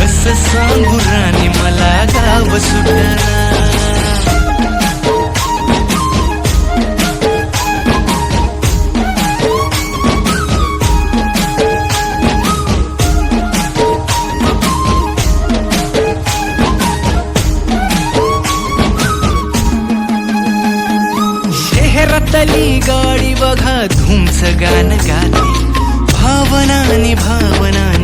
कस सांगू राणी मला गाव सुटना शहरातली गाडी बघा धुमच गाणं गाते. भावनानी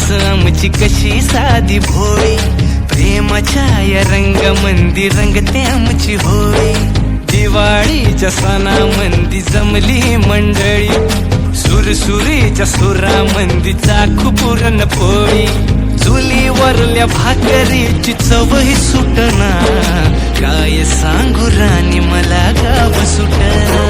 समची कशी साधी भोळी? प्रेमाच्या या रंगामंदी रंगते आमची होळी. दिवाळीच्या सणामंदी जमली मंडळी. सुरसुरीच्या सुरामंदी चाखू पुरण पोळी. चुलीवरल्या भाकरीची चवही सुटना काय सांगू राणी मला गाव सुटना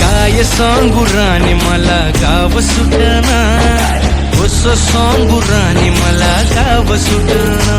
काय सांगू राणी मला गाव सुटना कसं हो सांगू राणी मला गाव सुटना